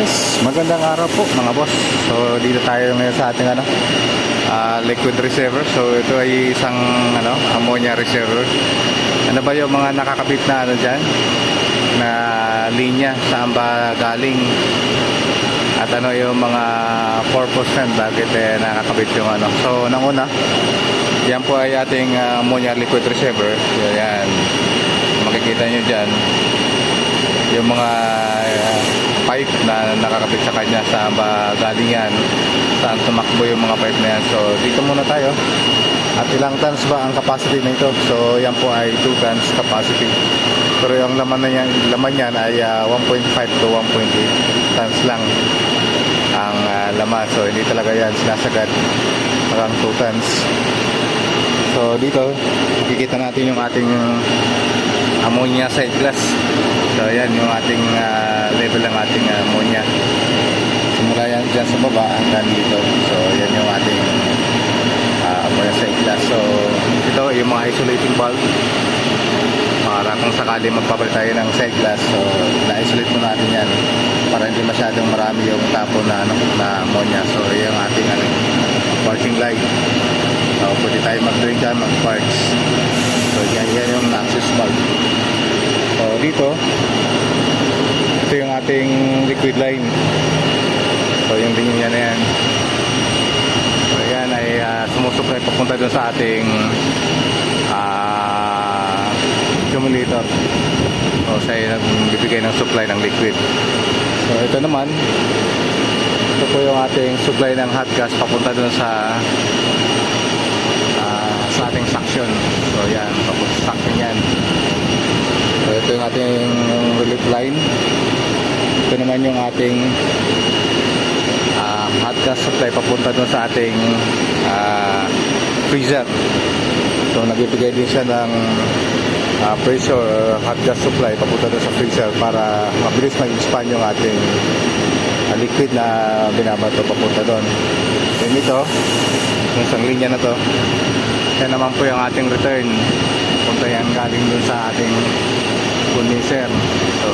Yes, magandang araw po mga boss. So dito tayo ngayon sa ating ano, ah, liquid reservoir. So ito ay isang ano, ammonia reservoir. Ano ba yung mga nakakabit na ano diyan? Na linya saan ba galing? At ano yung mga purpose nun bakit eh, nakakabit yung ano. So nang una, yan po ay ating ah, ammonia liquid reservoir. Yan. Makikita nyo dyan yung mga uh, pipe na nakakabit sa kanya sa galing yan. Saan tumakbo yung mga pipe na yan. So dito muna tayo. At ilang tons ba ang capacity nito? So yan po ay 2 tons capacity. Pero yung laman na yan, laman yan ay ah, 1.5 to 1.8 tons lang ang ah, laman. So hindi talaga yan sinasagad. Parang 2 tons. So dito makikita natin yung ating ammonia side glass. So ayan yung ating ah, level ng ating ah, ammonia. Simula yan dyan sa baba hanggang dito. So yan yung ating ah, ammonia side glass. So ito yung mga isolating valve para kung sakali magpapalit tayo ng side glass so na-isolate mo natin yan para hindi masyadong marami yung tapon na, ano, na ammonia so yung ating ano, parking light so pwede tayo mag-drink dyan mag-parks so yan, yan yung access valve so dito ito yung ating liquid line. So yung linya na yan. So yan ay uh, sumusupply papunta dun sa ating ah accumulator. So siya yung nagbibigay ng supply ng liquid. So ito naman. Ito po yung ating supply ng hot gas papunta dun sa ah, sa ating suction. So yan. Papunta sa suction yan. So ito yung ating relief line ito naman yung ating ah, hot gas supply papunta dun sa ating ah, freezer so nagbibigay din siya ng ah, pressure or hot gas supply papunta doon sa freezer para mabilis mag-expand yung ating ah, liquid na binabato papunta doon. Then ito, yung isang linya na to, yan naman po yung ating return. Punta yan galing doon sa ating condenser. So,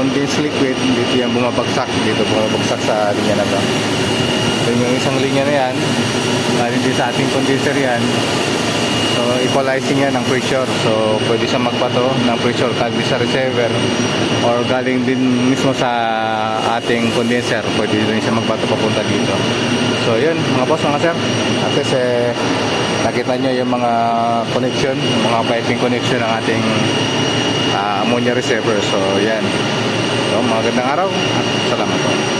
condensed liquid, dito yan bumabagsak. Dito bumabagsak sa linya na to. Then yung isang linya na yan, galing din sa ating condenser yan. So, equalizing yan ng pressure. So, pwede siya magbato ng pressure galing sa receiver or galing din mismo sa ating condenser. Pwede din siya magbato papunta dito. So, yun, mga boss, mga sir. At least, eh, nakita nyo yung mga connection, mga piping connection ng ating ah, ammonia receiver. So, yan. So, magandang araw at salamat po.